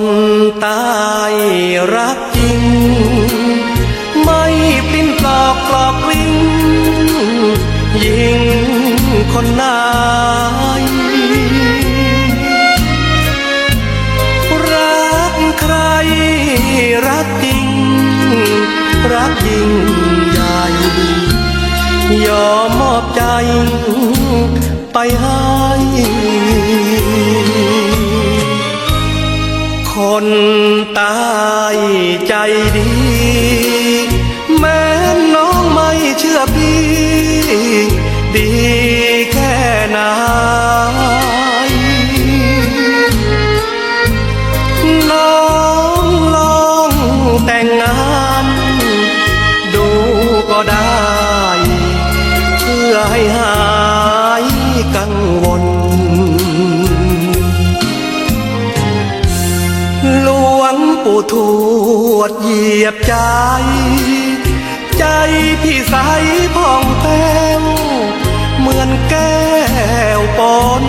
คนตายรักจริง ไม่ปิ้นปลอกกลอกวิ่งยิงคนนายรักใครรักจริง รักยิ่งใหญ่ยอมมอบใจไปให้ คนตายใจดี งปู่ทวดเหยียบใจ ใจพี่ใสพองแป้วเหมือนแก้วปน